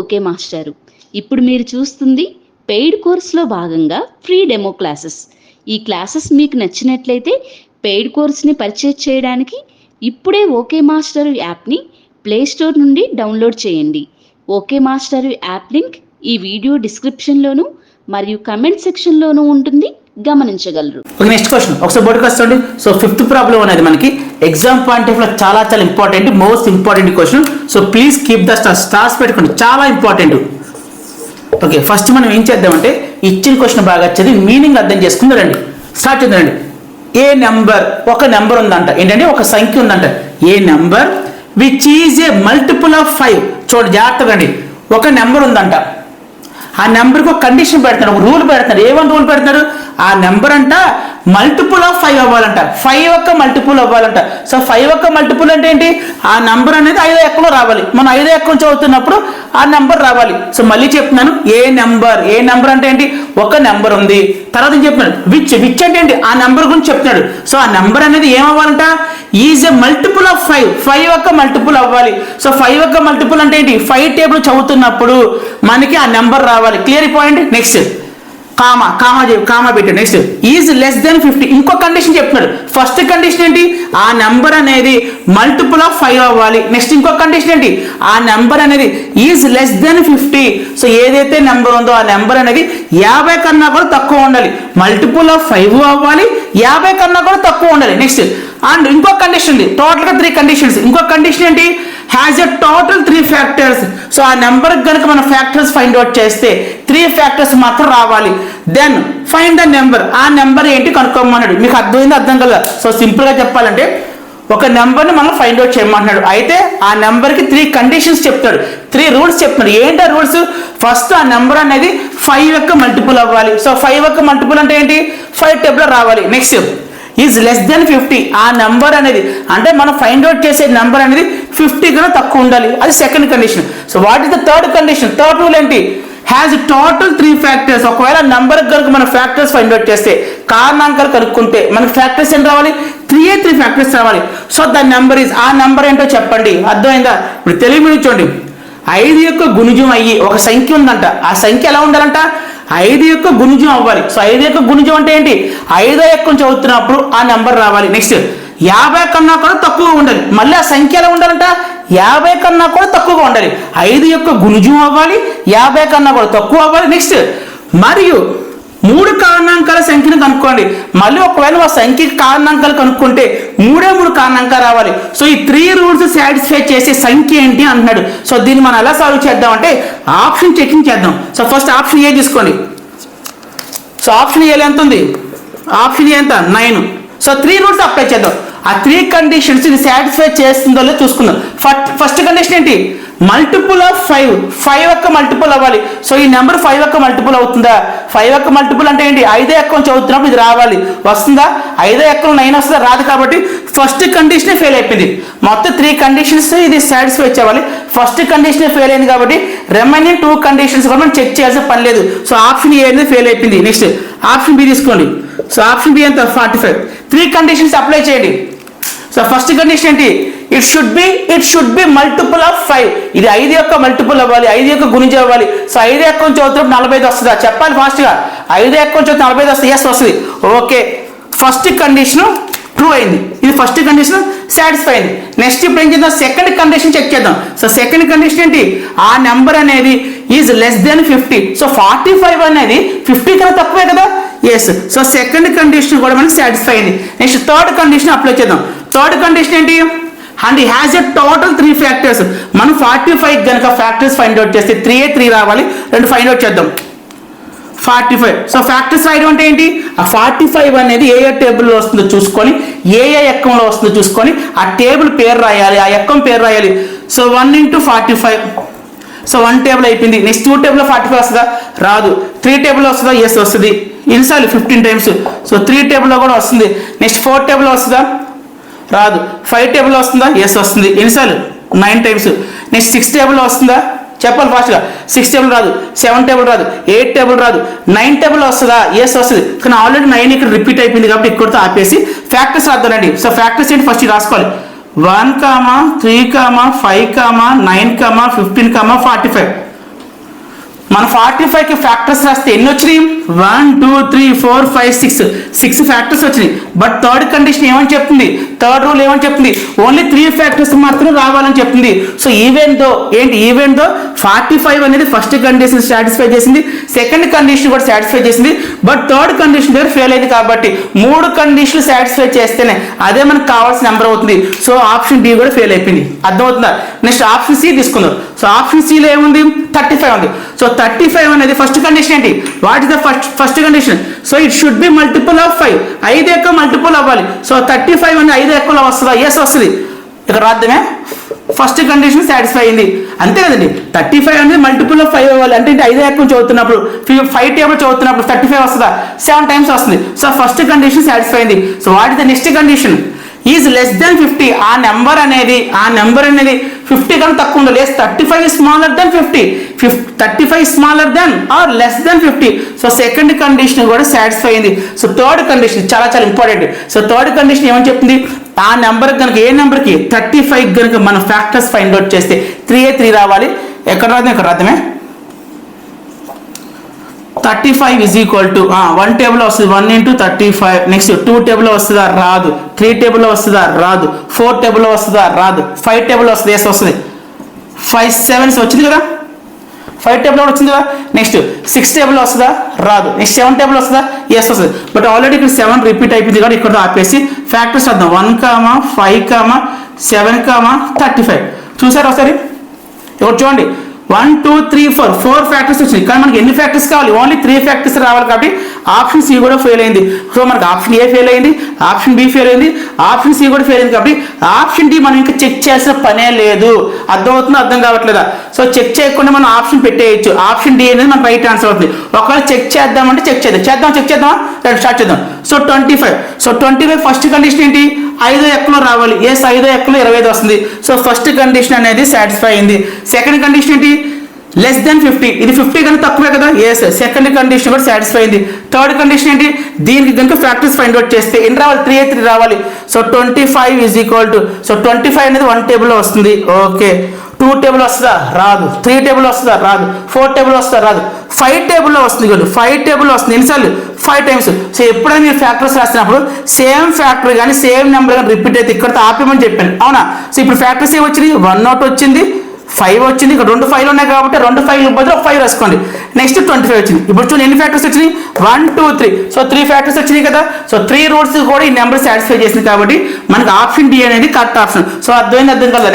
Okay మాస్టారు. ఇప్పుడు మీరు చూస్తుంది పెయిడ్ కోర్సులో భాగంగా ఫ్రీ డెమో క్లాసెస్. ఈ క్లాసెస్ మీకు నచ్చినట్లయితే పెయిడ్ కోర్స్ని పర్చేజ్ చేయడానికి ఇప్పుడే ఓకే మాస్టర్ యాప్ని ప్లే స్టోర్ నుండి డౌన్లోడ్ చేయండి. ఓకే మాస్టర్ యాప్ లింక్ ఈ వీడియో డిస్క్రిప్షన్లోను మరియు కమెంట్ సెక్షన్లోనూ ఉంటుంది. గమనించగలరు. నెక్స్ట్ క్వశ్చన్ ఒకసారి బోర్డుకి వస్తుంది సో ఫిఫ్త్ ప్రాబ్లం అనేది మనకి. ఎగ్జామ్ పాయింట్ ఆఫ్లో చాలా చాలా important most important question so please keep the stars stars పెట్టుకోండి. చాలా ఇంపార్టెంట్ ఓకే ఫస్ట్ మనం ఏం చేద్దామంటే ఇచ్చిన క్వశ్చన్ బాగా వచ్చేది మీనింగ్ అర్థం చేసుకుని రండి. స్టార్ట్ చేద్దామండి ఏ నెంబర్ ఒక నెంబర్ ఉందంట. ఏంటంటే ఒక సంఖ్య ఉందంట. A number which is a multiple of five చూడండి జాగ్రత్తగా అండి ఒక నెంబర్ ఉందంట. ఆ నెంబర్కి ఒక కండిషన్ పెడతాడు ఒక రూల్ పెడతాడు. ఏమని రూల్ పెడతాడు? ఆ నెంబర్ అంట మల్టిపుల్ ఆఫ్ ఫైవ్ అవ్వాలంట. ఫైవ్ ఒక్క మల్టిపుల్ అవ్వాలంట. సో ఫైవ్ ఒక్క మల్టిపుల్ అంటే ఏంటి? ఆ నెంబర్ అనేది ఐదో ఎక్కలో రావాలి. మనం ఐదో ఎక్కం చదువుతున్నప్పుడు ఆ నెంబర్ రావాలి. సో మళ్ళీ చెప్తున్నాను ఏ నెంబర్? ఏ నెంబర్ అంటే ఏంటి? ఒక నెంబర్ ఉంది. తర్వాత చెప్తున్నాడు? విచ్ విచ్ అంటే ఏంటి? ఆ నెంబర్ గురించి చెప్తున్నాడు. సో ఆ నెంబర్ అనేది ఏమవ్వాలంట? Is a multiple of five. Five యొక్క మల్టిపుల్ అవ్వాలి. సో ఫైవ్ యొక్క మల్టిపుల్ అంటే ఏంటి? ఫైవ్ టేబుల్ చదువుతున్నప్పుడు మనకి ఆ నెంబర్ రావాలి. Clear point? Next. Comma comma చెప్పు కామా పెట్టు. Next. Is less than fifty. ఇంకో కండిషన్ చెప్తున్నాడు. ఫస్ట్ కండిషన్ ఏంటి? ఆ నెంబర్ అనేది మల్టిపుల్ ఆఫ్ ఫైవ్ అవ్వాలి. నెక్స్ట్ ఇంకో కండిషన్ ఏంటి? ఆ నెంబర్ అనేది is less than fifty. So ఏదైతే నెంబర్ ఉందో ఆ నెంబర్ అనేది యాభై కన్నా కూడా తక్కువ ఉండాలి. మల్టిపుల్ ఆఫ్ ఫైవ్ అవ్వాలి. యాభై కన్నా కూడా తక్కువ ఉండాలి. నెక్స్ట్. అండ్ ఇంకో కండిషన్ ఉంది. టోటల్గా త్రీ కండిషన్స్ ఇంకో కండిషన్ ఏంటి? Has a total three factors so ఆ నెంబర్ కనుక మనం ఫ్యాక్టర్స్ ఫైండ్ అవుట్ చేస్తే త్రీ ఫ్యాక్టర్స్ మాత్రం రావాలి. దెన్ ఫైండ్ ద నెంబర్ ఆ నెంబర్ ఏంటి కనుక్కోమన్నాడు. మీకు అర్థమైంది అర్థం కదా సో సింపుల్గా చెప్పాలంటే ఒక నెంబర్ని మనం ఫైండ్ అవుట్ చేయమంటున్నాడు. అయితే ఆ నెంబర్కి త్రీ కండిషన్స్ చెప్తాడు. త్రీ రూల్స్ చెప్తున్నాడు. ఏంటి ఆ రూల్స్ ఫస్ట్ ఆ నెంబర్ అనేది ఫైవ్ యొక్క మల్టిపుల్ అవ్వాలి. సో ఫైవ్ యొక్క మల్టిపుల్ అంటే ఏంటి? ఫైవ్ టేబుల్ రావాలి. Next is less than fifty ఆ నెంబర్ అనేది అంటే మనం ఫైండ్ అవుట్ చేసే నెంబర్ అనేది ఫిఫ్టీ కన్నా తక్కువ ఉండాలి. అది second condition so what is the third condition third rule ఏంటి? హ్యాజ్ టోటల్ త్రీ ఫ్యాక్టర్స్ ఒకవేళ నెంబర్ కనుక మన ఫ్యాక్టర్స్ ఫైండ్ అవుట్ చేస్తే కారణాంకాలు కనుక్కుంటే మనకి ఫ్యాక్టర్స్ ఏం రావాలి? త్రీ ఏ త్రీ ఫ్యాక్టర్స్ రావాలి. సో ద నెంబర్ ఇస్ ఆ నెంబర్ ఏంటో చెప్పండి. అర్థమైందా? ఇప్పుడు తెలివి చూడండి. ఐదు యొక్క గుణిజం అయ్యి ఒక సంఖ్య ఉందంట. ఆ సంఖ్య ఎలా ఉండాలంట? ఐదు యొక్క గుణిజం అవ్వాలి. సో ఐదు యొక్క గుణిజం అంటే ఏంటి? ఐదో యొక్క చదువుతున్నప్పుడు ఆ నెంబర్ రావాలి. నెక్స్ట్ యాభై కన్నా కూడా తక్కువ ఉండాలి. మళ్ళీ ఆ సంఖ్యలో ఉండాలంట? యాభై కన్నా కూడా తక్కువగా ఉండాలి. ఐదు యొక్క గుణిజం అవ్వాలి. యాభై కన్నా కూడా తక్కువ అవ్వాలి. నెక్స్ట్ మరియు మూడు కారణాంకాల సంఖ్యను కనుక్కోండి. మళ్ళీ ఒకవేళ ఆ సంఖ్యకి కారణాంకాలు కనుక్కుంటే మూడే మూడు కారణాంకాలు రావాలి. సో ఈ త్రీ రూల్స్ సాటిస్ఫై చేసే సంఖ్య ఏంటి అంటున్నాడు. సో దీన్ని మనం ఎలా సాల్వ్ చేద్దాం అంటే ఆప్షన్ చెకింగ్ చేద్దాం. సో ఫస్ట్ ఆప్షన్ ఏ తీసుకోండి. సో ఆప్షన్ ఏలో ఎంత ఉంది. ఆప్షన్ ఎంత? Nine so three rules apply చేద్దాం. ఆ త్రీ కండిషన్స్ ఇది సాటిస్ఫై చేస్తుందో లేదో చూసుకుందాం. ఫస్ట్ ఫస్ట్ కండిషన్ ఏంటి? మల్టిపుల్ ఆఫ్ ఫైవ్ ఫైవ్ యొక్క మల్టిపుల్ అవ్వాలి. సో ఈ నెంబర్ ఫైవ్ యొక్క మల్టిపుల్ అవుతుందా? ఫైవ్ యొక్క మల్టిపుల్ అంటే ఏంటి? ఐదో ఎక్కం చదువుతున్నప్పుడు ఇది రావాలి. వస్తుందా? ఐదో ఎక్కం నైన్ వస్తుందా? రాదు కాబట్టి ఫస్ట్ కండిషన్ ఫెయిల్ అయిపోయింది. మొత్తం త్రీ కండిషన్స్ ఇది సాటిస్ఫై చేయాలి ఫస్ట్ కండిషన్ ఫెయిల్ అయింది కాబట్టి రిమైనింగ్ టూ కండిషన్స్ కూడా మనం చెక్ చేయాల్సిన పని లేదు. సో ఆప్షన్ ఏ అనేది ఫెయిల్ అయిపోయింది. నెక్స్ట్ ఆప్షన్ బి తీసుకోండి. సో ఆప్షన్ బి ఎంత forty five three conditions apply చేయండి. సో ఫస్ట్ కండిషన్ ఏంటి? It should be it should be multiple of five ఇది ఐదు యొక్క మల్టిపుల్ అవ్వాలి ఐదు యొక్క గురించి అవ్వాలి. సో ఐదు యొక్క చదువుతున్నప్పుడు నలభై ఐదు వస్తుందా? చెప్పాలి ఫాస్ట్గా ఐదు యొక్క నుంచి నలభై ఐదు వస్తుంది. ఎస్ వస్తుంది. ఓకే ఫస్ట్ కండిషన్ ట్రూ అయింది. ఇది ఫస్ట్ కండిషన్ సాటిస్ఫై అయింది. నెక్స్ట్ ఇప్పుడు ఏం చేద్దాం? సెకండ్ కండిషన్ చెక్ చేద్దాం. సో సెకండ్ కండిషన్ ఏంటి? ఆ నెంబర్ అనేది is less than fifty so forty five అనేది ఫిఫ్టీ కన్నా తక్కువే కదా? ఎస్ సో సెకండ్ కండిషన్ కూడా మనకి సాటిస్ఫై అయింది. నెక్స్ట్ థర్డ్ కండిషన్ అప్లై చేద్దాం. థర్డ్ కండిషన్ ఏంటి? And has a total three factors మనం ఫార్టీ ఫైవ్ కనుక ఫ్యాక్టర్స్ ఫైండ్ అవుట్ చేస్తే త్రీ ఏ త్రీ రావాలి రెండు ఫైండ్ అవుట్ చేద్దాం. ఫార్టీ ఫైవ్ సో ఫ్యాక్టర్స్ రాయడం అంటే ఏంటి? ఆ ఫార్టీ ఫైవ్ అనేది ఏ ఏ టేబుల్లో వస్తుందో చూసుకొని ఏ ఏ ఎక్కంలో వస్తుందో చూసుకొని ఆ టేబుల్ పేరు రాయాలి ఆ ఎక్కం పేరు రాయాలి. So one into forty five so one table అయిపోయింది. నెక్స్ట్ టూ టేబుల్లో ఫార్టీ ఫైవ్ వస్తుందా? రాదు. త్రీ టేబుల్ వస్తుందా? ఎస్ వస్తుంది. ఇన్సార్లు ఫిఫ్టీన్ టైమ్స్ సో త్రీ టేబుల్లో కూడా వస్తుంది. నెక్స్ట్ ఫోర్ టేబుల్ వస్తుందా? రాదు. ఫైవ్ టేబుల్ వస్తుందా? ఎస్ వస్తుంది. ఎన్నిసార్లు? Nine times next six table వస్తుందా? చెప్పాలి ఫాస్ట్గా సిక్స్ టేబుల్ రాదు. సెవెన్ టేబుల్ రాదు. ఎయిట్ టేబుల్ రాదు. నైన్ టేబుల్ వస్తుందా? ఎస్ వస్తుంది. కానీ ఆల్రెడీ నైన్ ఇక్కడ రిపీట్ అయిపోయింది కాబట్టి ఇక్కడతో ఆపేసి ఫ్యాక్టర్స్ రాద్దానండి సో ఫ్యాక్టర్స్ ఏంటి? ఫస్ట్ రాసుకోవాలి. One comma three comma five comma nine comma fifteen comma forty five మన ఫార్టీ ఫైవ్కి ఫ్యాక్టర్స్ రాస్తే ఎన్ని వచ్చినాయి? One two three four five six six factors వచ్చినాయి. బట్ థర్డ్ కండిషన్ ఏమని చెప్తుంది? థర్డ్ రూల్ ఏమని చెప్తుంది? ఓన్లీ త్రీ ఫ్యాక్టర్స్ మాత్రం రావాలని చెప్తుంది. సో ఈవెన్ దో ఏంటి? ఈవెన్ దో ఫార్టీ ఫైవ్ అనేది ఫస్ట్ కండిషన్ సాటిస్ఫై చేసింది. సెకండ్ కండిషన్ కూడా సాటిస్ఫై చేసింది. బట్ థర్డ్ కండిషన్ దగ్గర ఫెయిల్ అయింది కాబట్టి మూడు కండిషన్లు సాటిస్ఫై చేస్తేనే అదే మనకు కావాల్సిన నెంబర్ అవుతుంది. సో ఆప్షన్ డి కూడా ఫెయిల్ అయిపోయింది. అర్థమవుతుందా? నెక్స్ట్ ఆప్షన్ సి తీసుకుందాం. సో ఆప్షన్ సిలో ఏముంది? థర్టీ ఫైవ్ ఉంది. సో థర్టీ ఫైవ్ అనేది ఫస్ట్ కండిషన్ ఏంటి what is the first first condition so it should be multiple of five ఐదు ఎక్కువ మల్టిపుల్ అవ్వాలి. సో థర్టీ ఫైవ్ అనేది ఐదు ఎక్కువ వస్తుందా? ఎస్ వస్తుంది. ఇక్కడ రాద్దామే. ఫస్ట్ కండిషన్ సాటిస్ఫై అయింది. అంతే కదండి. థర్టీ ఫైవ్ అనేది మల్టిపుల్ ఆఫ్ ఫైవ్ అవ్వాలి. అంటే ఐదు ఎక్కువ చదువుతున్నప్పుడు ఫైవ్ టేబుల్ చదువుతున్నప్పుడు థర్టీ ఫైవ్ వస్తుందా? సెవెన్ టైమ్స్ వస్తుంది. సో ఫస్ట్ కండిషన్ సాటిస్ఫై అయింది. So what is the next condition is less than fifty. ఆ నెంబర్ అనేది ఆ నెంబర్ అనేది ఫిఫ్టీ కన్నా తక్కువ ఉండదు. Less thirty five smaller than fifty fif thirty five smaller than or less than fifty so second condition కూడా satisfy అయింది. So third condition చాలా చాలా ఇంపార్టెంట్ సో థర్డ్ కండిషన్ ఏమని చెప్తుంది? ఆ నెంబర్ కనుక ఏ నెంబర్కి? థర్టీ ఫైవ్ కనుక మన ఫ్యాక్టర్స్ ఫైండ్ అవుట్ చేస్తే త్రీ ఏ త్రీ రావాలి. ఎక్కడ రాదు ఎక్కడ రాద్దామే thirty five is equal to one table వస్తుంది one into thirty five. Next two table వస్తుందా? రాదు. త్రీ టేబుల్ వస్తుందా? రాదు. ఫోర్ టేబుల్ వస్తుందా? రాదు. ఫైవ్ టేబుల్ వస్తుంది ఎస్ వస్తుంది. ఫైవ్ సెవెన్స్ వచ్చింది కదా? ఫైవ్ టేబుల్ కూడా వచ్చింది కదా? నెక్స్ట్ సిక్స్ టేబుల్ వస్తుందా? రాదు. నెక్స్ట్ సెవెన్ టేబుల్ వస్తుందా? ఎస్ వస్తుంది. బట్ ఆల్రెడీ ఇక్కడ సెవెన్ రిపీట్ అయిపోయింది కాబట్టి ఇక్కడ ఆపేసి ఫ్యాక్టర్స్ వద్దాం one comma five comma seven comma thirty five చూసారా ఒకసారి? ఇప్పుడు చూడండి? One two three four four factors వచ్చినాయి. కానీ మనకి ఎన్ని ఫ్యాక్టర్స్ కావాలి? ఓన్లీ త్రీ ఫ్యాక్టర్స్ రావాలి కాబట్టి ఆప్షన్ సి కూడా ఫెయిల్ అయింది. సో మనకి ఆప్షన్ ఏ ఫెయిల్ అయింది ఆప్షన్ బి ఫెయిల్ అయింది ఆప్షన్ సి కూడా ఫెయిల్ అయింది కాబట్టి ఆప్షన్ డి మనం ఇంకా చెక్ చేసిన పనే లేదు. అర్థమవుతుందో అర్థం కావట్లేదా? సో చెక్ చేయకుండా మనం ఆప్షన్ పెట్టేయచ్చు. ఆప్షన్ డి అనేది మనకు రైట్ ఆన్సర్ అవుతుంది ఒకవేళ చెక్ చేద్దామంటే చెక్ చేద్దాం. చేద్దాం చెక్ చేద్దామా? రైట్ స్టార్ట్ చేద్దాం. So twenty five so twenty five first condition ఏంటి? ఐదో ఎక్కలో రావాలి? ఎస్ ఐదో ఎక్కలో ఇరవై ఐదు వస్తుంది. సో ఫస్ట్ కండిషన్ అనేది సాటిస్ఫై అయింది. సెకండ్ కండిషన్ ఏంటి? లెస్ దెన్ ఫిఫ్టీ ఇది ఫిఫ్టీ కన్నా తక్కువే కదా? ఎస్ సెకండ్ కండిషన్ కూడా సాటిస్ఫై అయింది. థర్డ్ కండిషన్ ఏంటి? దీనికి కనుక ఫ్యాక్టర్స్ ఫైండ్ అవుట్ చేస్తే ఎన్ని రావాలి త్రీ త్రీ రావాలి. So twenty five is equal to so twenty five అనేది వన్ టేబుల్లో వస్తుంది ఓకే టూ టేబుల్ వస్తుందా? రాదు. త్రీ టేబుల్ వస్తుందా? రాదు. ఫోర్ టేబుల్ వస్తుందా? రాదు. ఫైవ్ టేబుల్లో వస్తుంది కదా? ఫైవ్ టేబుల్లో వస్తుంది. ఎన్నిసార్లు? ఫైవ్ టైమ్స్ సో ఎప్పుడైనా మీరు ఫ్యాక్టర్స్ రాసినప్పుడు సేమ్ ఫ్యాక్టర్ కానీ సేమ్ నెంబర్ కానీ రిపీట్ అయితే ఇక్కడ ఆపేమని చెప్పాను. అవునా? సో ఇప్పుడు ఫ్యాక్టర్స్ ఏమి వన్ నాట్ వచ్చింది. ఫైవ్ వచ్చింది. ఇక్కడ రెండు ఫైవ్ ఉన్నాయి కాబట్టి రెండు ఫైవ్ బదులు ఒక ఫైవ్ రాసుకోండి. నెక్స్ట్ ట్వంటీ ఫైవ్ వచ్చింది. ఇప్పుడు చూడండి ఎన్ని ఫ్యాక్టర్స్ వచ్చినాయి? One two three so three factors వచ్చినాయి కదా. సో త్రీ రూట్స్ కూడా ఈ నెంబర్ సాటిస్ఫై చేసింది కాబట్టి మనకి ఆప్షన్ డి అనేది కరెక్ట్ ఆప్షన్ సో అర్థమైంది అర్థం కదా